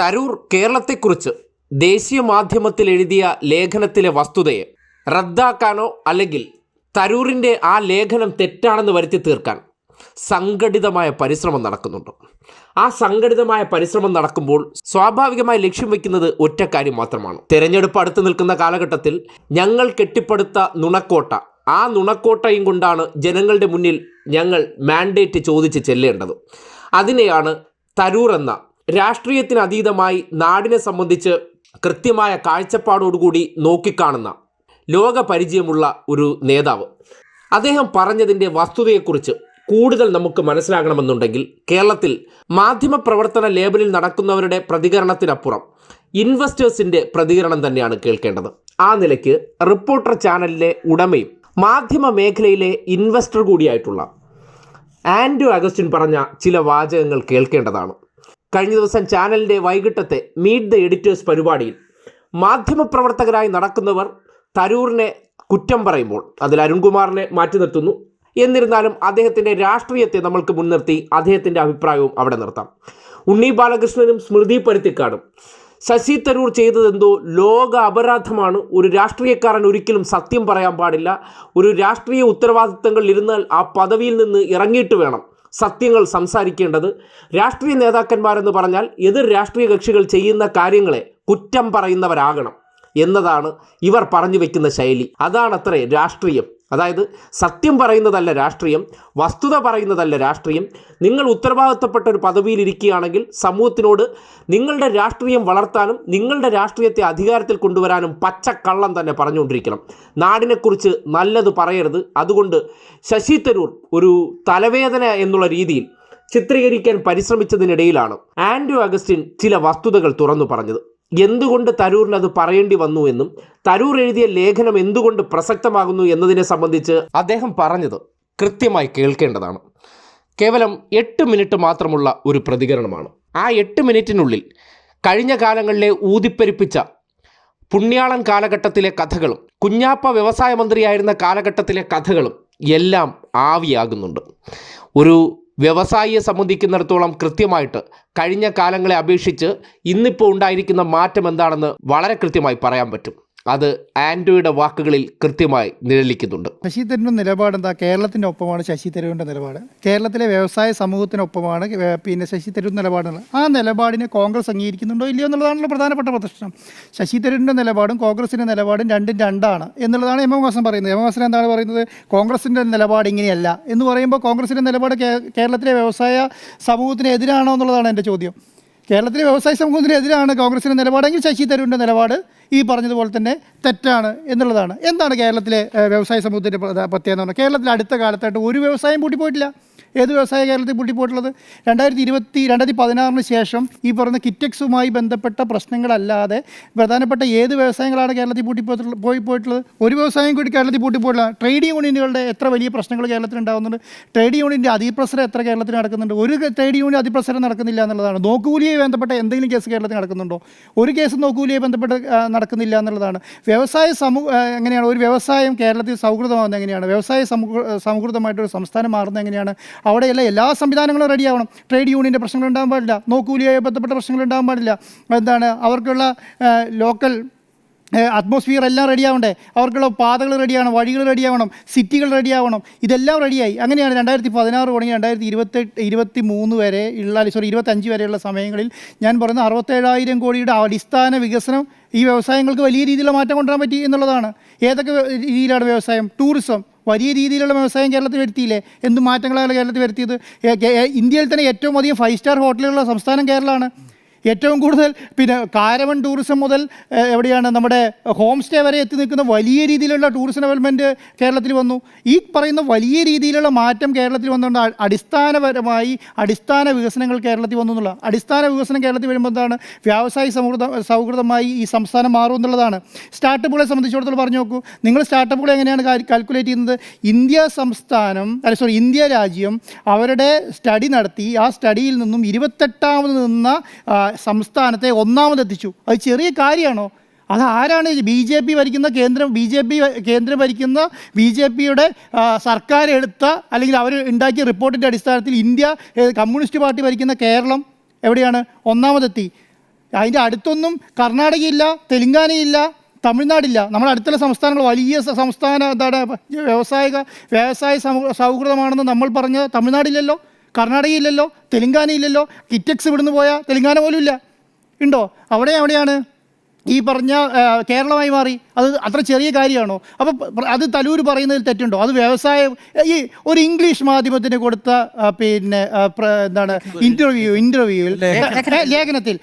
തരൂർ കേരളത്തെക്കുറിച്ച് ദേശീയ മാധ്യമത്തിൽ എഴുതിയ ലേഖനത്തിലെ വസ്തുതയെ റദ്ദാക്കാനോ അല്ലെങ്കിൽ തരൂരിന്റെ ആ ലേഖനം തെറ്റാണെന്ന് വരുത്തി തീർക്കാൻ സംഘടിതമായ പരിശ്രമം നടക്കുന്നുണ്ട്. ആ സംഘടിതമായ പരിശ്രമം നടക്കുമ്പോൾ സ്വാഭാവികമായി ലക്ഷ്യം വയ്ക്കുന്നത് ഒറ്റ കാര്യം മാത്രമാണ്. തിരഞ്ഞെടുപ്പ് അടുത്ത് നിൽക്കുന്ന കാലഘട്ടത്തിൽ ഞങ്ങൾ കെട്ടിപ്പടുത്ത നുണക്കോട്ട ആ നുണക്കോട്ടയും കൊണ്ടാണ് ജനങ്ങളുടെ മുന്നിൽ ഞങ്ങൾ മാൻഡേറ്റ് ചോദിച്ച് ചെല്ലേണ്ടത്. അതിനെയാണ് തരൂർ എന്ന രാഷ്ട്രീയത്തിന് അതീതമായി നാടിനെ സംബന്ധിച്ച് കൃത്യമായ കാഴ്ചപ്പാടോടുകൂടി നോക്കിക്കാണുന്ന ലോക പരിചയമുള്ള ഒരു നേതാവ്. അദ്ദേഹം പറഞ്ഞതിന്റെ വസ്തുതയെക്കുറിച്ച് കൂടുതൽ നമുക്ക് മനസ്സിലാകണമെന്നുണ്ടെങ്കിൽ കേരളത്തിൽ മാധ്യമപ്രവർത്തന ലേബലിൽ നടക്കുന്നവരുടെ പ്രതികരണത്തിനപ്പുറം ഇൻവെസ്റ്റേഴ്സിന്റെ പ്രതികരണം തന്നെയാണ് കേൾക്കേണ്ടത്. ആ നിലയ്ക്ക് റിപ്പോർട്ടർ ചാനലിലെ ഉടമയും മാധ്യമ മേഖലയിലെ ഇൻവെസ്റ്റർ കൂടിയായിട്ടുള്ള ആൻഡ്രു അഗസ്റ്റിൻ പറഞ്ഞ ചില വാചകങ്ങൾ കേൾക്കേണ്ടതാണ്. കഴിഞ്ഞ ദിവസം ചാനലിന്റെ വൈകിട്ടത്തെ മീറ്റ് ദ എഡിറ്റേഴ്സ് പരിപാടിയിൽ മാധ്യമപ്രവർത്തകരായി നടക്കുന്നവർ തരൂറിനെ കുറ്റം പറയുമ്പോൾ അതിൽ അരുൺകുമാറിനെ മാറ്റി നിർത്തുന്നു. എന്നിരുന്നാലും അദ്ദേഹത്തിന്റെ രാഷ്ട്രീയത്തെ നമ്മൾക്ക് മുൻനിർത്തി അദ്ദേഹത്തിന്റെ അഭിപ്രായവും അവിടെ നിർത്താം. ഉണ്ണി ബാലകൃഷ്ണനും സ്മൃതി പരുത്തിക്കാടും ശശി തരൂർ ചെയ്തതെന്തോ ലോക അപരാധമാണ്. ഒരു രാഷ്ട്രീയക്കാരൻ ഒരിക്കലും സത്യം പറയാൻ പാടില്ല. ഒരു രാഷ്ട്രീയ ഉത്തരവാദിത്തങ്ങളിൽ ഇരുന്നാൽ ആ പദവിയിൽ നിന്ന് ഇറങ്ങിയിട്ട് വേണം. സത്യങ്ങൾ സംസാരിക്കേണ്ടത് രാഷ്ട്രീയ നേതാക്കന്മാരെന്ന് പറഞ്ഞാൽ എതിർ രാഷ്ട്രീയ കക്ഷികൾ ചെയ്യുന്ന കാര്യങ്ങളെ കുറ്റം പറയുന്നവരാകണം എന്നതാണ് ഇവർ പറഞ്ഞു വെക്കുന്ന ശൈലി. അതാണത്രേ രാഷ്ട്രീയം. അതായത് സത്യം പറയുന്നതല്ല രാഷ്ട്രീയം വസ്തുത പറയുന്നതല്ല രാഷ്ട്രീയം. നിങ്ങൾ ഉത്തരവാദിത്തപ്പെട്ട ഒരു പദവിയിൽ ഇരിക്കുകയാണെങ്കിൽ സമൂഹത്തിനോട് നിങ്ങളുടെ രാഷ്ട്രീയം വളർത്താനും നിങ്ങളുടെ രാഷ്ട്രീയത്തെ അധികാരത്തിൽ കൊണ്ടുവരാനും പച്ചക്കള്ളം തന്നെ പറഞ്ഞുകൊണ്ടിരിക്കണം. നാടിനെക്കുറിച്ച് നല്ലത് പറയരുത്. അതുകൊണ്ട് ശശി തരൂർ ഒരു തലവേദന എന്നുള്ള രീതിയിൽ ചിത്രീകരിക്കാൻ പരിശ്രമിച്ചതിനിടയിലാണ് ആൻഡ്രു അഗസ്റ്റിൻ ചില വസ്തുതകൾ തുറന്നു പറഞ്ഞത്. എന്തുകൊണ്ട് തരൂരിന് അത് പറയേണ്ടി വന്നു എന്നും തരൂർ എഴുതിയ ലേഖനം എന്തുകൊണ്ട് പ്രസക്തമാകുന്നു എന്നതിനെ സംബന്ധിച്ച് അദ്ദേഹം പറഞ്ഞത് കൃത്യമായി കേൾക്കേണ്ടതാണ്. കേവലം എട്ട് മിനിറ്റ് മാത്രമുള്ള ഒരു പ്രതികരണമാണ്. ആ എട്ട് മിനിറ്റിനുള്ളിൽ കഴിഞ്ഞ കാലങ്ങളിലെ ഊതിപ്പെരിപ്പിച്ച പുണ്യാളൻ കാലഘട്ടത്തിലെ കഥകളും കുഞ്ഞാപ്പ വ്യവസായ മന്ത്രിയായിരുന്ന കാലഘട്ടത്തിലെ കഥകളും എല്ലാം ആവിയാകുന്നുണ്ട്. ഒരു വ്യവസായിയെ സംബന്ധിക്കുന്നിടത്തോളം കൃത്യമായിട്ട് കഴിഞ്ഞ കാലങ്ങളെ അപേക്ഷിച്ച് ഇന്നിപ്പോൾ ഉണ്ടായിരിക്കുന്ന മാറ്റം എന്താണെന്ന് വളരെ കൃത്യമായി പറയാൻ പറ്റും. അത് ആൻഡ്രോയുടെ വാക്കുകളിൽ കൃത്യമായി നിഴലിക്കുന്നുണ്ട്. ശശി തരൂരിന്റെ നിലപാട് എന്താ? കേരളത്തിന്റെ ഒപ്പമാണ് ശശി തരൂരിന്റെ നിലപാട്. കേരളത്തിലെ വ്യവസായ സമൂഹത്തിനൊപ്പമാണ് പിന്നെ ശശി തരൂർ നിലപാടുള്ളത്. ആ നിലപാടിനെ കോൺഗ്രസ് അംഗീകരിക്കുന്നുണ്ടോ ഇല്ലയോ എന്നുള്ളതാണല്ലോ പ്രധാനപ്പെട്ട പ്രശ്നം. ശശി തരൂരിന്റെ നിലപാടും കോൺഗ്രസിന്റെ നിലപാടും രണ്ടും രണ്ടാണ് എന്നുള്ളതാണ് എം എം വാസൻ പറയുന്നത്. എം എം എന്താണ് പറയുന്നത്? കോൺഗ്രസിന്റെ നിലപാട് ഇങ്ങനെയല്ല എന്ന് പറയുമ്പോൾ കോൺഗ്രസിന്റെ നിലപാട് കേരളത്തിലെ വ്യവസായ സമൂഹത്തിന് എതിരാണോ എന്നുള്ളതാണ് എന്റെ ചോദ്യം. കേരളത്തിലെ വ്യവസായ സമൂഹത്തിനെതിരാണ് കോൺഗ്രസിന്റെ നിലപാടെങ്കിൽ ശശി തരൂരിന്റെ നിലപാട് ഈ പറഞ്ഞതുപോലെ തന്നെ തെറ്റാണ് എന്നുള്ളതാണ്. എന്താണ് കേരളത്തിലെ വ്യവസായ സമൂഹത്തിന്റെ പ്രത്യേകത എന്ന് കേരളത്തിൽ അടുത്ത കാലത്തായിട്ട് ഒരു വ്യവസായം പൂട്ടിപ്പോയിട്ടില്ല. ഏത് വ്യവസായ കേരളത്തിൽ പൂട്ടിപ്പോയിട്ടുള്ളത്? രണ്ടായിരത്തി ഇരുപത്തി രണ്ടായിരത്തി പതിനാറിന് ശേഷം ഈ പറഞ്ഞ കിറ്റക്സുമായി ബന്ധപ്പെട്ട പ്രശ്നങ്ങളല്ലാതെ പ്രധാനപ്പെട്ട ഏത് വ്യവസായങ്ങളാണ് കേരളത്തിൽ പൂട്ടിപ്പോയിട്ടുള്ളത് പോയി പോയിട്ടുള്ളത്? ഒരു വ്യവസായം കൂടി കേരളത്തിൽ പൂട്ടിപ്പോയിട്ടില്ല ട്രേഡ് യൂണിയനുകളുടെ എത്ര വലിയ പ്രശ്നങ്ങൾ കേരളത്തിൽ ഉണ്ടാകുന്നുണ്ട് ട്രേഡ് യൂണിയന്റെ അതിപ്രസരം എത്ര കേരളത്തിൽ നടക്കുന്നുണ്ട്? ഒരു ട്രേഡ് യൂണിയൻ അതിപ്രസരം നടക്കുന്നില്ല എന്നുള്ളതാണ്. നോക്കുകൂലിയെ ബന്ധപ്പെട്ട എന്തെങ്കിലും കേസ് കേരളത്തിൽ നടക്കുന്നുണ്ടോ? ഒരു കേസ് നോക്കുകൂലിയെ ബന്ധപ്പെട്ട് നടക്കുന്നില്ല എന്നുള്ളതാണ്. വ്യവസായ സമൂഹ എങ്ങനെയാണ്? ഒരു വ്യവസായം കേരളത്തിൽ സൗഹൃദമാകുന്നത് എങ്ങനെയാണ്? വ്യവസായ സമൂഹ സൗഹൃദമായിട്ടൊരു സംസ്ഥാനം മാറുന്നത് എങ്ങനെയാണ്? അവിടെയല്ല എല്ലാ സംവിധാനങ്ങളും റെഡിയാവണം. ട്രേഡ് യൂണിയന്റെ പ്രശ്നങ്ങൾ ഉണ്ടാകാൻ പാടില്ല. നോക്കൂലിയായി ബന്ധപ്പെട്ട പ്രശ്നങ്ങൾ ഉണ്ടാകാൻ പാടില്ല. എന്താണ്? അവർക്കുള്ള ലോക്കൽ അറ്റ്മോസ്ഫിയർ എല്ലാം റെഡിയാവണ്ടേ? അവർക്കുള്ള പാതകൾ റെഡിയാവണം വഴികൾ റെഡിയാവണം സിറ്റികൾ റെഡിയാവണം. ഇതെല്ലാം റെഡിയായി. അങ്ങനെയാണ് രണ്ടായിരത്തി പതിനാറ് തുടങ്ങി രണ്ടായിരത്തി ഇരുപത്തെട്ട് ഇരുപത്തി മൂന്ന് വരെ ഉള്ള സോറി ഇരുപത്തഞ്ച് വരെയുള്ള സമയങ്ങളിൽ ഞാൻ പറയുന്ന അറുപത്തേഴായിരം കോടിയുടെ അടിസ്ഥാന വികസനം ഈ വ്യവസായങ്ങൾക്ക് വലിയ രീതിയിലുള്ള മാറ്റം കൊണ്ടുവരാൻ പറ്റി എന്നുള്ളതാണ്. ഏതൊക്കെ രീതിയിലാണ് വ്യവസായം? ടൂറിസം. വലിയ രീതിയിലുള്ള വ്യവസായം കേരളത്തിൽ വരുത്തിയില്ലേ? എന്ത് മാറ്റങ്ങളാണ് കേരളത്തിൽ വരുത്തിയത്? ഇന്ത്യയിൽ തന്നെ ഏറ്റവും അധികം ഫൈവ് സ്റ്റാർ ഹോട്ടലുകളുള്ള സംസ്ഥാനം കേരളമാണ്. ഏറ്റവും കൂടുതൽ പിന്നെ കാരവൺ ടൂറിസം മുതൽ എവിടെയാണ് നമ്മുടെ ഹോം സ്റ്റേ വരെ എത്തി നിൽക്കുന്ന വലിയ രീതിയിലുള്ള ടൂറിസം ഡെവലപ്മെന്റ് കേരളത്തിൽ വന്നു. ഈ പറയുന്ന വലിയ രീതിയിലുള്ള മാറ്റം കേരളത്തിൽ വന്നുകൊണ്ട് അടിസ്ഥാനപരമായി അടിസ്ഥാന വികസനങ്ങൾ കേരളത്തിൽ വന്നു എന്നുള്ള അടിസ്ഥാന വികസനം കേരളത്തിൽ വരുമ്പോൾ എന്താണ്? വ്യാവസായിക സൗഹൃദ സൗഹൃദമായി ഈ സംസ്ഥാനം മാറും എന്നുള്ളതാണ്. സ്റ്റാർട്ടപ്പുകളെ സംബന്ധിച്ചിടത്തോളം പറഞ്ഞു നോക്കൂ. നിങ്ങൾ സ്റ്റാർട്ടപ്പുകൾ എങ്ങനെയാണ് കാൽക്കുലേറ്റ് ചെയ്യുന്നത്? ഇന്ത്യ സംസ്ഥാനം അല്ല സോറി ഇന്ത്യ രാജ്യം അവരുടെ സ്റ്റഡി നടത്തി ആ സ്റ്റഡിയിൽ നിന്നും ഇരുപത്തെട്ടാമത് നിന്ന സംസ്ഥാനത്തെ ഒന്നാമതെത്തിച്ചു. അത് ചെറിയ കാര്യമാണോ? അത് ആരാണ് ബി ജെ പി ഭരിക്കുന്ന കേന്ദ്രം? ബി ജെ പി കേന്ദ്രം ഭരിക്കുന്ന ബി ജെ പിയുടെ സർക്കാർ എടുത്ത അല്ലെങ്കിൽ അവർ ഉണ്ടാക്കിയ റിപ്പോർട്ടിന്റെ അടിസ്ഥാനത്തിൽ ഇന്ത്യ കമ്മ്യൂണിസ്റ്റ് പാർട്ടി ഭരിക്കുന്ന കേരളം എവിടെയാണ്? ഒന്നാമതെത്തി. അതിന്റെ അടുത്തൊന്നും കർണാടകയില്ല തെലുങ്കാനയില്ല തമിഴ്നാടില്ല. നമ്മുടെ അടുത്തുള്ള സംസ്ഥാനങ്ങൾ വലിയ സംസ്ഥാന എന്താണ് വ്യവസായിക വ്യവസായ സൗഹൃദമാണെന്ന് നമ്മൾ പറഞ്ഞ തമിഴ്നാടില്ലല്ലോ. കർണാടകയില്ലല്ലോ തെലുങ്കാനയില്ലല്ലോ കിറ്റക്സ് ഇവിടുന്ന് പോയാൽ തെലുങ്കാന പോലും ഇല്ല. ഉണ്ടോ? അവിടെ എവിടെയാണ്? ഈ പറഞ്ഞ കേരളമായി മാറി. അത് അത്ര ചെറിയ കാര്യമാണോ? അപ്പോൾ അത് തലൂർ പറയുന്നതിൽ തെറ്റുണ്ടോ? അത് വ്യവസായം ഈ ഒരു ഇംഗ്ലീഷ് മാധ്യമത്തിന് കൊടുത്ത പിന്നെ എന്താണ് ഇന്റർവ്യൂ ഇന്റർവ്യൂവിൽ ലേഖനത്തിൽ.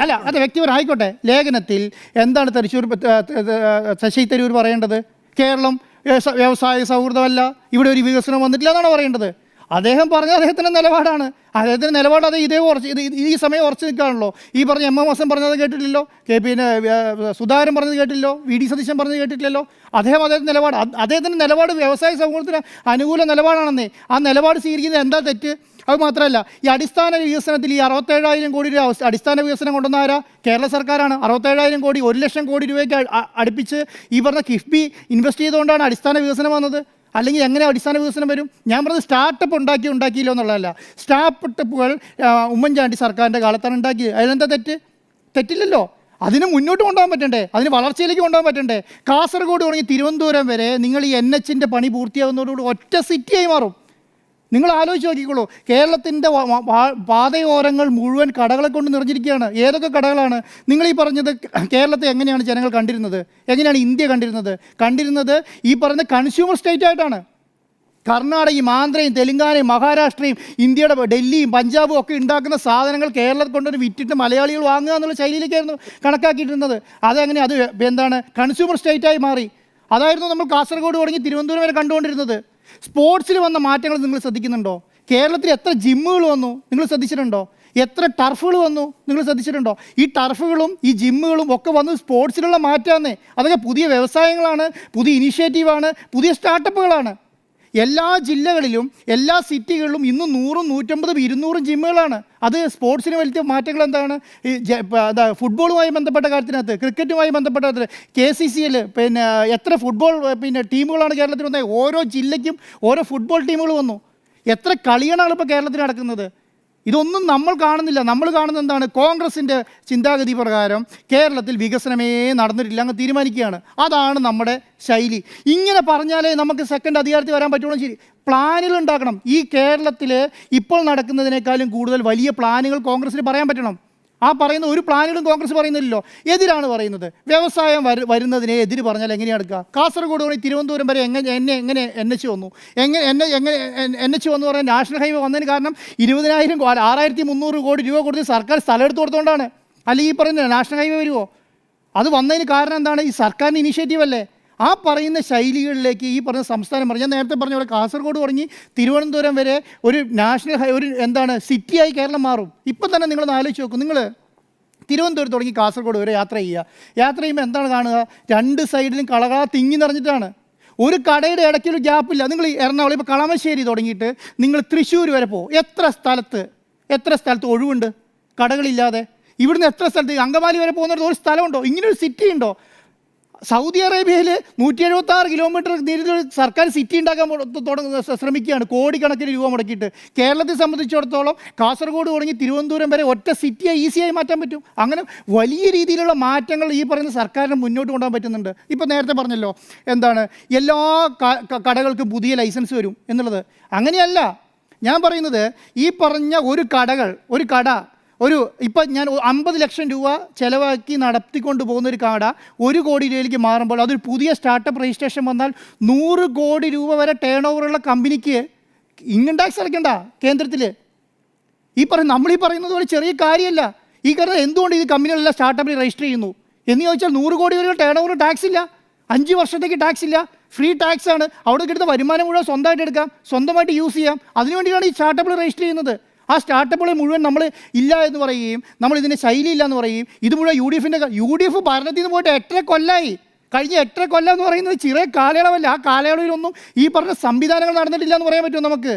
അല്ല അത് വ്യക്തിപരം ആയിക്കോട്ടെ ലേഖനത്തിൽ എന്താണ് തൃശ്ശൂർ ശശി തരൂർ പറയേണ്ടത്? കേരളം വ്യവസ- വ്യവസായ സൗഹൃദമല്ല. ഇവിടെ ഒരു വികസനം വന്നിട്ടില്ല എന്നാണ് പറയേണ്ടത്? അദ്ദേഹം പറഞ്ഞ അദ്ദേഹത്തിന്റെ നിലപാടാണ്. അദ്ദേഹത്തിന്റെ നിലപാട് അത് ഇതേ ഉറച്ച് ഇത് ഈ സമയം ഉറച്ചു നിൽക്കുകയാണല്ലോ. ഈ പറഞ്ഞ എം എം ഹസൻ പറഞ്ഞത് കേട്ടിട്ടില്ലല്ലോ? കെ പിന്നെ സുധാകരൻ പറഞ്ഞത് കേട്ടില്ലല്ലോ? വി ഡി സതീശൻ പറഞ്ഞത് കേട്ടിട്ടില്ലല്ലോ? അദ്ദേഹം അദ്ദേഹത്തിന്റെ നിലപാട് അദ്ദേഹത്തിന്റെ നിലപാട് വ്യവസായ സമൂഹത്തിന് അനുകൂല നിലപാടാണെന്നേ. ആ നിലപാട് സ്വീകരിക്കുന്നത് എന്താ തെറ്റ്? അത് മാത്രമല്ല ഈ അടിസ്ഥാന വികസനത്തിൽ ഈ അറുപത്തേഴായിരം കോടി രൂപ അടിസ്ഥാന വികസനം കൊണ്ടുവന്ന ആരാ? കേരള സർക്കാരാണ്. അറുപത്തേഴായിരം കോടി ഒരു ലക്ഷം കോടി രൂപയ്ക്ക് അടുപ്പിച്ച് ഈ പറഞ്ഞ കിഫ്ബി ഇൻവെസ്റ്റ് ചെയ്തുകൊണ്ടാണ് അടിസ്ഥാന വികസനം വന്നത്. അല്ലെങ്കിൽ എങ്ങനെ അടിസ്ഥാന വികസനം വരും? ഞാൻ പറഞ്ഞത് സ്റ്റാർട്ടപ്പ് ഉണ്ടാക്കി ഉണ്ടാക്കിയില്ലോ എന്നുള്ളതല്ല. സ്റ്റാർട്ടപ്പുകൾ ഉമ്മൻചാണ്ടി സർക്കാരിന്റെ കാലത്താണ് ഉണ്ടാക്കിയത്. അതിലെന്താ തെറ്റ്? തെറ്റില്ലല്ലോ. അതിന് മുന്നോട്ട് കൊണ്ടുപോകാൻ പറ്റണ്ടേ? അതിന് വളർച്ചയിലേക്ക് കൊണ്ടുപോകാൻ പറ്റണ്ടേ? കാസർഗോഡ് തുടങ്ങി തിരുവനന്തപുരം വരെ നിങ്ങൾ ഈ എൻ എച്ചിന്റെ പണി പൂർത്തിയാകുന്നതോടുകൂടി ഒറ്റ സിറ്റിയായി മാറും. നിങ്ങൾ ആലോചിച്ച് നോക്കിക്കോളൂ. കേരളത്തിന്റെ പാതയോരങ്ങൾ മുഴുവൻ കടകളെ കൊണ്ട് നിറഞ്ഞിരിക്കുകയാണ്. ഏതൊക്കെ കടകളാണ്? നിങ്ങൾ ഈ പറഞ്ഞത് കേരളത്തെ എങ്ങനെയാണ് ജനങ്ങൾ കണ്ടിരുന്നത്? എങ്ങനെയാണ് ഇന്ത്യ കണ്ടിരുന്നത്? കണ്ടിരുന്നത് ഈ പറയുന്ന കൺസ്യൂമർ സ്റ്റേറ്റ് ആയിട്ടാണ്. കർണാടകയും ആന്ധ്രയും തെലുങ്കാനയും മഹാരാഷ്ട്രയും ഇന്ത്യയുടെ ഡൽഹിയും പഞ്ചാബും ഒക്കെ ഉണ്ടാക്കുന്ന സാധനങ്ങൾ കേരളത്തിൽ കൊണ്ടുവന്ന് വിറ്റിട്ട് മലയാളികൾ വാങ്ങുക എന്നുള്ള ശൈലിയിലേക്കായിരുന്നു കണക്കാക്കിയിട്ടിരുന്നത് അതെങ്ങനെ? അത് എന്താണ്? കൺസ്യൂമർ സ്റ്റേറ്റായി മാറി. അതായിരുന്നു നമ്മൾ കാസർഗോഡ് തുടങ്ങി തിരുവനന്തപുരം വരെ കണ്ടുകൊണ്ടിരുന്നത്. സ്പോർട്സിൽ വന്ന മാറ്റങ്ങൾ നിങ്ങൾ ശ്രദ്ധിക്കുന്നുണ്ടോ? കേരളത്തിൽ എത്ര ജിമ്മുകൾ വന്നു നിങ്ങൾ ശ്രദ്ധിച്ചിട്ടുണ്ടോ? എത്ര ടർഫുകൾ വന്നു നിങ്ങൾ ശ്രദ്ധിച്ചിട്ടുണ്ടോ? ഈ ടർഫുകളും ഈ ജിമ്മുകളും ഒക്കെ വന്ന് സ്പോർട്സിലുള്ള മാറ്റമാന്നേ അതൊക്കെ പുതിയ വ്യവസായങ്ങളാണ് പുതിയ ഇനിഷ്യേറ്റീവാണ് പുതിയ സ്റ്റാർട്ടപ്പുകളാണ്. എല്ലാ ജില്ലകളിലും എല്ലാ സിറ്റികളിലും ഇന്ന് നൂറും നൂറ്റമ്പതും ഇരുന്നൂറും ജിമ്മുകളാണ്. അത് സ്പോർട്സിന് വലിയ മാറ്റങ്ങൾ എന്താണ്? ഈ എന്താ ഫുട്ബോളുമായി ബന്ധപ്പെട്ട കാര്യത്തിനകത്ത് ക്രിക്കറ്റുമായി ബന്ധപ്പെട്ട കാര്യത്തിൽ കെ സി സി എൽ പിന്നെ എത്ര ഫുട്ബോൾ പിന്നെ ടീമുകളാണ് കേരളത്തിൽ വന്നത്? ഓരോ ജില്ലയ്ക്കും ഓരോ ഫുട്ബോൾ ടീമുകൾ വന്നു. എത്ര കളിയാണ് ഇപ്പോൾ കേരളത്തിൽ നടക്കുന്നത്? ഇതൊന്നും നമ്മൾ കാണുന്നില്ല. നമ്മൾ കാണുന്ന എന്താണ്? കോൺഗ്രസിന്റെ ചിന്താഗതി പ്രകാരം കേരളത്തിൽ വികസനമേ നടന്നിട്ടില്ല. അങ്ങ് തീരുമാനിക്കുകയാണ്. അതാണ് നമ്മുടെ ശൈലി. ഇങ്ങനെ പറഞ്ഞാലേ നമുക്ക് സെക്കൻഡ് അധികാരത്തിൽ വരാൻ പറ്റുള്ളൂ. ശരി. പ്ലാനുകൾ ഉണ്ടാക്കണം. ഈ കേരളത്തിൽ ഇപ്പോൾ നടക്കുന്നതിനേക്കാളും കൂടുതൽ വലിയ പ്ലാനുകൾ കോൺഗ്രസിന് പറയാൻ പറ്റണം. ആ പറയുന്ന ഒരു പ്ലാനുകളും കോൺഗ്രസ് പറയുന്നില്ലല്ലോ. എതിരാണ് പറയുന്നത്. വ്യവസായം വരു വരുന്നതിനെ എതിര് പറഞ്ഞാൽ എങ്ങനെയാണ് എടുക്കുക? കാസർഗോഡ് തുടങ്ങി തിരുവനന്തപുരം വരെ എങ്ങനെ എന്നെ എങ്ങനെ എൻ എച്ച് വന്നു? എങ്ങനെ എന്നെ എങ്ങനെ എൻ എച്ച് വന്നു പറഞ്ഞാൽ നാഷണൽ ഹൈവേ വന്നതിന് കാരണം ഇരുപതിനായിരം ആറായിരത്തി മുന്നൂറ് കോടി രൂപ കൊടുത്ത് സർക്കാർ സ്ഥലം എടുത്തു കൊടുത്തുകൊണ്ടാണ് അല്ലെങ്കിൽ ഈ പറയുന്നത് നാഷണൽ ഹൈവേ വരുമോ അത് വന്നതിന് കാരണം എന്താണ്? ഈ സർക്കാരിന്റെ ഇനിഷ്യേറ്റീവ് അല്ലേ? ആ പറയുന്ന ശൈലികളിലേക്ക് ഈ പറഞ്ഞ സംസ്ഥാനം പറഞ്ഞു. ഞാൻ നേരത്തെ പറഞ്ഞ പോലെ കാസർഗോഡ് തുടങ്ങി തിരുവനന്തപുരം വരെ ഒരു നാഷണൽ ഹൈ ഒരു എന്താണ് സിറ്റിയായി കേരളം മാറും. ഇപ്പം തന്നെ നിങ്ങളൊന്ന് ആലോചിച്ച് നോക്കും. നിങ്ങൾ തിരുവനന്തപുരം തുടങ്ങി കാസർഗോഡ് വരെ യാത്ര ചെയ്യുക. യാത്ര ചെയ്യുമ്പോൾ എന്താണ് കാണുക? രണ്ട് സൈഡിലും കളകള തിങ്ങി നിറഞ്ഞിട്ടാണ്. ഒരു കടയുടെ ഇടയ്ക്ക് ഒരു ഗ്യാപ്പില്ല നിങ്ങൾ എറണാകുളം ഇപ്പോൾ കളമശ്ശേരി തുടങ്ങിയിട്ട് നിങ്ങൾ തൃശ്ശൂർ വരെ പോകും എത്ര സ്ഥലത്ത്? എത്ര സ്ഥലത്ത് ഒഴിവുണ്ട്? കടകളില്ലാതെ. ഇവിടുന്ന് എത്ര സ്ഥലത്ത്? അങ്കമാലി വരെ പോകുന്നിടത്ത് ഒരു സ്ഥലമുണ്ടോ? ഇങ്ങനൊരു സിറ്റി ഉണ്ടോ? സൗദി അറേബ്യയിൽ നൂറ്റി എഴുപത്തി ആറ് കിലോമീറ്റർ നീരിൽ സർക്കാർ സിറ്റി ഉണ്ടാക്കാൻ തുടങ്ങുന്ന തുടങ്ങ ശ്ര- ശ്രമിക്കുകയാണ്. കോടിക്കണക്കിന് രൂപ മുടക്കിയിട്ട്. കേരളത്തെ സംബന്ധിച്ചിടത്തോളം കാസർഗോഡ് തുടങ്ങി തിരുവനന്തപുരം വരെ ഒറ്റ സിറ്റിയെ ഈസിയായി മാറ്റാൻ പറ്റും. അങ്ങനെ വലിയ രീതിയിലുള്ള മാറ്റങ്ങൾ ഈ പറയുന്ന സർക്കാരിന് മുന്നോട്ട് കൊണ്ടുപോകാൻ പറ്റുന്നുണ്ട്. ഇപ്പോൾ നേരത്തെ പറഞ്ഞല്ലോ എന്താണ് എല്ലാ കടകൾക്കും പുതിയ ലൈസൻസ് വരും എന്നുള്ളത്. അങ്ങനെയല്ല ഞാൻ പറയുന്നത് ഈ പറഞ്ഞ ഒരു കടകൾ ഒരു കട ഒരു ഇപ്പം ഞാൻ അമ്പത് ലക്ഷം രൂപ ചിലവാക്കി നടത്തിക്കൊണ്ട് പോകുന്ന ഒരു കാട ഒരു കോടി രൂപയിലേക്ക് മാറുമ്പോൾ അതൊരു പുതിയ സ്റ്റാർട്ടപ്പ് രജിസ്ട്രേഷൻ വന്നാൽ നൂറ് കോടി രൂപ വരെ ടേൺ ഓവറുള്ള കമ്പനിക്ക് ഇൻകം ടാക്സ് അടയ്ക്കണ്ട കേന്ദ്രത്തിൽ ഈ പറയും നമ്മൾ ഈ പറയുന്നത് പോലെ ചെറിയ കാര്യമല്ല. ഈ കാരണം എന്തുകൊണ്ട് ഈ കമ്പനികളെല്ലാം സ്റ്റാർട്ടപ്പിൽ രജിസ്റ്റർ ചെയ്യുന്നു? എന്ന് ചോദിച്ചാൽ നൂറ് കോടി വരെ ടേൺ ഓവർ ടാക്സ് ഇല്ല. അഞ്ച് വർഷത്തേക്ക് ടാക്സ് ഇല്ല. ഫ്രീ ടാക്സ് ആണ്. അവിടെ കിട്ടുന്ന വരുമാനം മുഴുവൻ സ്വന്തമായിട്ട് എടുക്കാം. സ്വന്തമായിട്ട് യൂസ് ചെയ്യാം. അതിനുവേണ്ടിയാണ് ഈ സ്റ്റാർട്ടപ്പിൽ രജിസ്റ്റർ ചെയ്യുന്നത്. ആ സ്റ്റാർട്ടപ്പുകൾ മുഴുവൻ നമ്മൾ ഇല്ല എന്ന് പറയുകയും നമ്മൾ ഇതിന് ശൈലി ഇല്ല എന്ന് പറയുകയും ഇത് മുഴുവൻ യു ഡി എഫിന്റെ യു ഡി എഫ് ഭരണത്തിൽ നിന്ന് പോയിട്ട് എത്ര കൊല്ലായി. കഴിഞ്ഞ എത്ര കൊല്ലം എന്ന് പറയുന്നത് ചെറിയ കാലയളവല്ല. ആ കാലയളവിലൊന്നും ഈ പറഞ്ഞ സംവിധാനങ്ങൾ നടന്നിട്ടില്ല എന്ന് പറയാൻ പറ്റുമോ നമുക്ക്?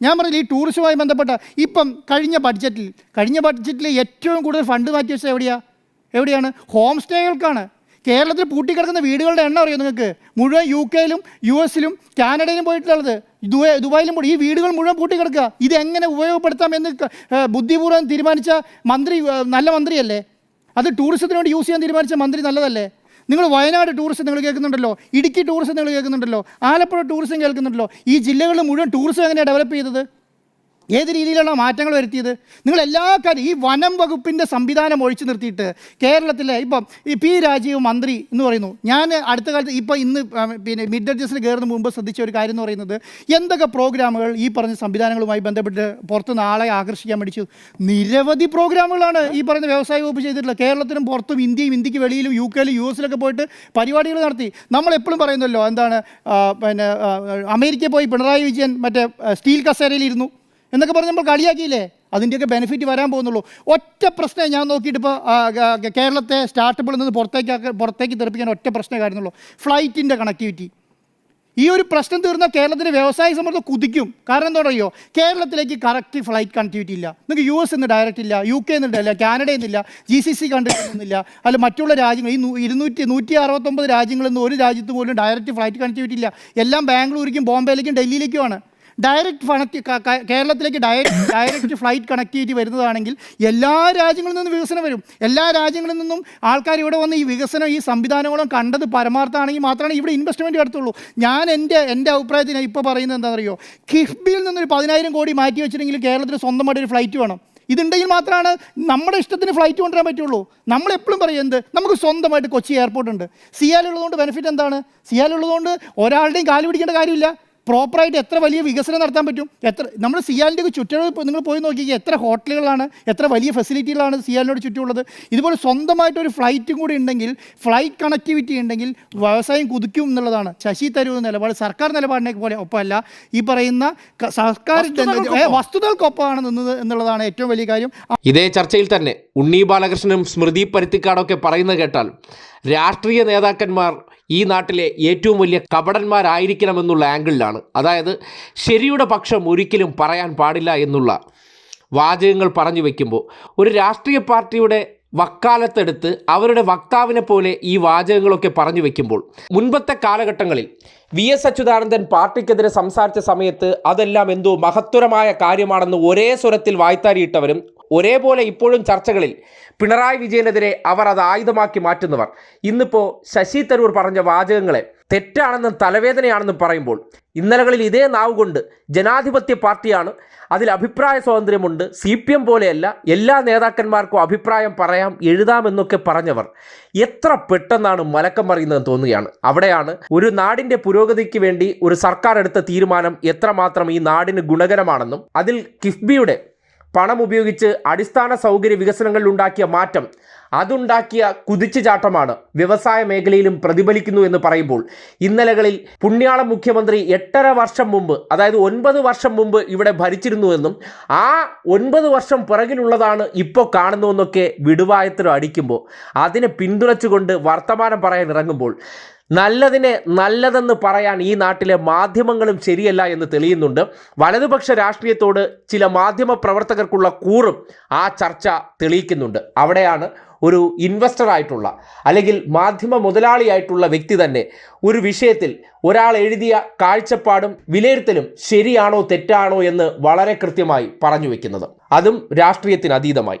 ഞാൻ പറഞ്ഞില്ല ഈ ടൂറിസവുമായി ബന്ധപ്പെട്ട ഇപ്പം കഴിഞ്ഞ ബഡ്ജറ്റിൽ കഴിഞ്ഞ ബഡ്ജറ്റിൽ ഏറ്റവും കൂടുതൽ ഫണ്ട് മാറ്റി വെച്ചത് എവിടെയാണ്? എവിടെയാണ് ഹോം സ്റ്റേകൾക്കാണ് കേരളത്തിൽ പൂട്ടിക്കിടക്കുന്ന വീടുകളുടെ എണ്ണം അറിയോ നിങ്ങൾക്ക്? മുഴുവൻ യു കെയിലും യു എസിലും കാനഡയിലും പോയിട്ടുള്ളത്. ദുബായ് ദുബായിലും പോയി. ഈ വീടുകൾ മുഴുവൻ പൂട്ടിക്കിടക്കുക. ഇതെങ്ങനെ ഉപയോഗപ്പെടുത്താം എന്ന് ബുദ്ധിപൂർവം തീരുമാനിച്ച മന്ത്രി നല്ല മന്ത്രിയല്ലേ? അത് ടൂറിസത്തിന് വേണ്ടി യൂസ് ചെയ്യാൻ തീരുമാനിച്ച മന്ത്രി നല്ലതല്ലേ? നിങ്ങൾ വയനാട് ടൂറിസം നിങ്ങൾ കേൾക്കുന്നുണ്ടല്ലോ. ഇടുക്കി ടൂറിസം നിങ്ങൾ കേൾക്കുന്നുണ്ടല്ലോ. ആലപ്പുഴ ടൂറിസം കേൾക്കുന്നുണ്ടല്ലോ. ഈ ജില്ലകളിൽ മുഴുവൻ ടൂറിസം എങ്ങനെയാണ് ഡെവലപ്പ് ചെയ്തത്? ഏത് രീതിയിലാണ് മാറ്റങ്ങൾ വരുത്തിയത്? നിങ്ങൾ എല്ലാ കാര്യം ഈ വനം വകുപ്പിന്റെ സംവിധാനം ഒഴിച്ചു നിർത്തിയിട്ട് കേരളത്തിലെ ഇപ്പം ഈ പി രാജീവ് മന്ത്രി എന്ന് പറയുന്നു. ഞാൻ അടുത്ത കാലത്ത് ഇപ്പോൾ ഇന്ന് പിന്നെ മിഡ് ജസ്റ്റിൽ കയറുന്ന മുമ്പ് ശ്രദ്ധിച്ച ഒരു കാര്യം എന്ന് പറയുന്നത് എന്തൊക്കെ പ്രോഗ്രാമുകൾ ഈ പറഞ്ഞ സംവിധാനങ്ങളുമായി ബന്ധപ്പെട്ട് പുറത്തുനിന്ന് നാളെ ആകർഷിക്കാൻ പഠിച്ചു? നിരവധി പ്രോഗ്രാമുകളാണ് ഈ പറയുന്ന വ്യവസായ വകുപ്പ് ചെയ്തിട്ടുള്ളത് കേരളത്തിനും പുറത്തും ഇന്ത്യയും ഇന്ത്യയ്ക്ക് വെളിയിലും യു കെയിലും യു എസിലൊക്കെ പോയിട്ട് പരിപാടികൾ നടത്തി. നമ്മൾ എപ്പോഴും പറയുന്നല്ലോ എന്താണ് പിന്നെ അമേരിക്കയിൽ പോയി പിണറായി വിജയൻ മറ്റേ സ്റ്റീൽ കസേരയിലിരുന്നു എന്നൊക്കെ പറഞ്ഞ് നമ്മൾ കളിയാക്കിയില്ലേ? അതിന്റെയൊക്കെ ബെനിഫിറ്റ് വരാൻ പോകുന്നുള്ളൂ. ഒറ്റ പ്രശ്നം ഞാൻ നോക്കിയിട്ട് ഇപ്പോൾ കേരളത്തെ സ്റ്റാർട്ടപ്പിൽ നിന്ന് പുറത്തേക്ക് പുറത്തേക്ക് തെറിപ്പിക്കാൻ ഒറ്റ പ്രശ്നമേ കാര്യമുള്ളൂ. ഫ്ലൈറ്റിന്റെ കണക്ടിവിറ്റി ഈ ഒരു പ്രശ്നം തീർന്നാൽ കേരളത്തിന്റെ വ്യവസായ സമ്മർദ്ദം കുതിക്കും. കാരണം എന്താ പറയുമോ കേരളത്തിലേക്ക് കറക്റ്റ് ഫ്ലൈറ്റ് കണക്ടിവിറ്റി ഇല്ല. നിങ്ങൾക്ക് യു എസ് നിന്ന് ഡയറക്റ്റ് ഇല്ല യു കെ നിന്നില്ല കാനഡയിൽ നിന്നില്ല ജി സി സി കൺട്രീസിൽ നിന്നില്ല അല്ല മറ്റുള്ള രാജ്യങ്ങൾ ഈ ഇരുന്നൂറ്റി നൂറ്റി അറുപത്തൊമ്പത് രാജ്യങ്ങളിൽ നിന്ന് ഒരു രാജ്യത്ത് പോലും ഡയറക്റ്റ് ഫ്ലൈറ്റ് കണക്ടിവിറ്റി ഇല്ല. എല്ലാം ബാംഗ്ലൂരിലേക്കും ബോംബെയിലേക്കും ഡൽഹിയിലേക്കുമാണ്. ഡയറക്റ്റ് കേരളത്തിലേക്ക് ഡയറക്റ്റ് ഡയറക്റ്റ് ഫ്ലൈറ്റ് കണക്ടിവിറ്റി വരുന്നതാണെങ്കിൽ എല്ലാ രാജ്യങ്ങളിൽ നിന്നും വികസനം വരും. എല്ലാ രാജ്യങ്ങളിൽ നിന്നും ആൾക്കാർ ഇവിടെ വന്ന് ഈ വികസനം ഈ സംവിധാനങ്ങളും കണ്ടത് പരമാർത്ഥമാണെങ്കിൽ മാത്രമാണ് ഇവിടെ ഇൻവെസ്റ്റ്മെന്റ് എടുത്തുള്ളൂ. ഞാൻ എന്റെ എന്റെ അഭിപ്രായത്തിന് ഇപ്പോൾ പറയുന്നത് എന്താണെന്ന് അറിയോ കിഫ്ബിയിൽ നിന്നൊരു പതിനായിരം കോടി മാറ്റി വെച്ചിട്ടുണ്ടെങ്കിൽ കേരളത്തിൽ സ്വന്തമായിട്ട് ഒരു ഫ്ലൈറ്റ് വേണം. ഇതുണ്ടെങ്കിൽ മാത്രമാണ് നമ്മുടെ ഇഷ്ടത്തിന് ഫ്ലൈറ്റ് കൊണ്ടുവരാൻ പറ്റുള്ളൂ. നമ്മളെപ്പോഴും പറയും എന്ത്? നമുക്ക് സ്വന്തമായിട്ട് കൊച്ചി എയർപോർട്ട് ഉണ്ട്. സിയാലുള്ളതുകൊണ്ട് ബെനിഫിറ്റ് എന്താണ്? സിയാലുള്ളതുകൊണ്ട് ഒരാളുടെയും കാൽ പിടിക്കേണ്ട കാര്യമില്ല. പ്രോപ്പറായിട്ട് എത്ര വലിയ വികസനം നടത്താൻ പറ്റും? എത്ര നമ്മൾ സിയാലിന്റെ ചുറ്റും ഇപ്പോൾ നിങ്ങൾ പോയി നോക്കിക്കുക എത്ര ഹോട്ടലുകളാണ് എത്ര വലിയ ഫെസിലിറ്റികളാണ് സിയാലിനോട് ചുറ്റുമുള്ളത്. ഇതുപോലെ സ്വന്തമായിട്ട് ഒരു ഫ്ലൈറ്റും കൂടി ഉണ്ടെങ്കിൽ ഫ്ലൈറ്റ് കണക്ടിവിറ്റി ഉണ്ടെങ്കിൽ വ്യവസായം കുതിക്കും എന്നുള്ളതാണ്. ശശി തരൂർ നിലപാട് സർക്കാർ നിലപാടിനെ പോലെ ഒപ്പമല്ല. ഈ പറയുന്ന സർക്കാർ വസ്തുതകൾക്കൊപ്പമാണ് നിന്നത് എന്നുള്ളതാണ് ഏറ്റവും വലിയ കാര്യം. ഇതേ ചർച്ചയിൽ തന്നെ ഉണ്ണി ബാലകൃഷ്ണനും സ്മൃതി പരുത്തിക്കാടൊക്കെ പറയുന്നത് കേട്ടാൽ രാഷ്ട്രീയ നേതാക്കന്മാർ ഈ നാട്ടിലെ ഏറ്റവും വലിയ കപടന്മാരായിരിക്കണമെന്നുള്ള ആംഗിളിലാണ്. അതായത് ശരിയുടെ പക്ഷം ഒരിക്കലും പറയാൻ പാടില്ല എന്നുള്ള വാചകങ്ങൾ പറഞ്ഞു വയ്ക്കുമ്പോൾ ഒരു രാഷ്ട്രീയ പാർട്ടിയുടെ വക്കാലത്തെടുത്ത് അവരുടെ വക്താവിനെ പോലെ ഈ വാചകങ്ങളൊക്കെ പറഞ്ഞു വയ്ക്കുമ്പോൾ മുൻപത്തെ കാലഘട്ടങ്ങളിൽ വി എസ് അച്യുതാനന്ദൻ പാർട്ടിക്കെതിരെ സംസാരിച്ച സമയത്ത് അതെല്ലാം എന്തോ മഹത്തരമായ കാര്യമാണെന്ന് ഒരേ സ്വരത്തിൽ വായ്ത്താരിയിട്ടവരും ഒരേപോലെ ഇപ്പോഴും ചർച്ചകളിൽ പിണറായി വിജയനെതിരെ അവർ അത് ആയുധമാക്കി മാറ്റുന്നവർ. ഇന്നിപ്പോൾ ശശി തരൂർ പറഞ്ഞ വാചകങ്ങളെ തെറ്റാണെന്നും തലവേദനയാണെന്നും പറയുമ്പോൾ ഇന്നലകളിൽ ഇതേ നാവ് കൊണ്ട് ജനാധിപത്യ പാർട്ടിയാണ് അതിൽ അഭിപ്രായ സ്വാതന്ത്ര്യമുണ്ട് സി പി എം പോലെയല്ല എല്ലാ നേതാക്കന്മാർക്കും അഭിപ്രായം പറയാം എഴുതാമെന്നൊക്കെ പറഞ്ഞവർ. എത്ര പെട്ടെന്നാണ് മലക്കം മറിയുന്നതെന്ന് തോന്നുകയാണ്. അവിടെയാണ് ഒരു നാടിന്റെ പുരോഗതിക്ക് വേണ്ടി ഒരു സർക്കാർ എടുത്ത തീരുമാനം എത്രമാത്രം ഈ നാടിന് ഗുണകരമാണെന്നും അതിൽ കിഫ്ബിയുടെ പണം ഉപയോഗിച്ച് അടിസ്ഥാന സൗകര്യ വികസനങ്ങളിൽ ഉണ്ടാക്കിയ മാറ്റം അതുണ്ടാക്കിയ കുതിച്ചുചാട്ടമാണ് വ്യവസായ മേഖലയിലും പ്രതിഫലിക്കുന്നു എന്ന് പറയുമ്പോൾ. ഇന്നലകളിൽ പുണ്യാള മുഖ്യമന്ത്രി എട്ടര വർഷം മുമ്പ് അതായത് ഒൻപത് വർഷം മുമ്പ് ഇവിടെ ഭരിച്ചിരുന്നുവെന്നും ആ ഒൻപത് വർഷം പിറകിലുള്ളതാണ് ഇപ്പോൾ കാണുന്നുവെന്നൊക്കെ വിടുവായത്തിലും അടിക്കുമ്പോൾ അതിനെ പിന്തുണച്ചുകൊണ്ട് വർത്തമാനം പറയാൻ ഇറങ്ങുമ്പോൾ നല്ലതിനെ നല്ലതെന്ന് പറയാൻ ഈ നാട്ടിലെ മാധ്യമങ്ങളും ശരിയല്ല എന്ന് തെളിയുന്നുണ്ട്. വലതുപക്ഷ രാഷ്ട്രീയത്തോട് ചില മാധ്യമ പ്രവർത്തകർക്കുള്ള കൂറും ആ ചർച്ച തെളിയിക്കുന്നുണ്ട്. അവിടെയാണ് ഒരു ഇൻവെസ്റ്റർ ആയിട്ടുള്ള അല്ലെങ്കിൽ മാധ്യമ മുതലാളിയായിട്ടുള്ള വ്യക്തി തന്നെ ഒരു വിഷയത്തിൽ ഒരാൾ എഴുതിയ കാഴ്ചപ്പാടും വിലയിരുത്തലും ശരിയാണോ തെറ്റാണോ എന്ന് വളരെ കൃത്യമായി പറഞ്ഞു വെക്കുന്നത്. അതും രാഷ്ട്രീയത്തിന് അതീതമായി.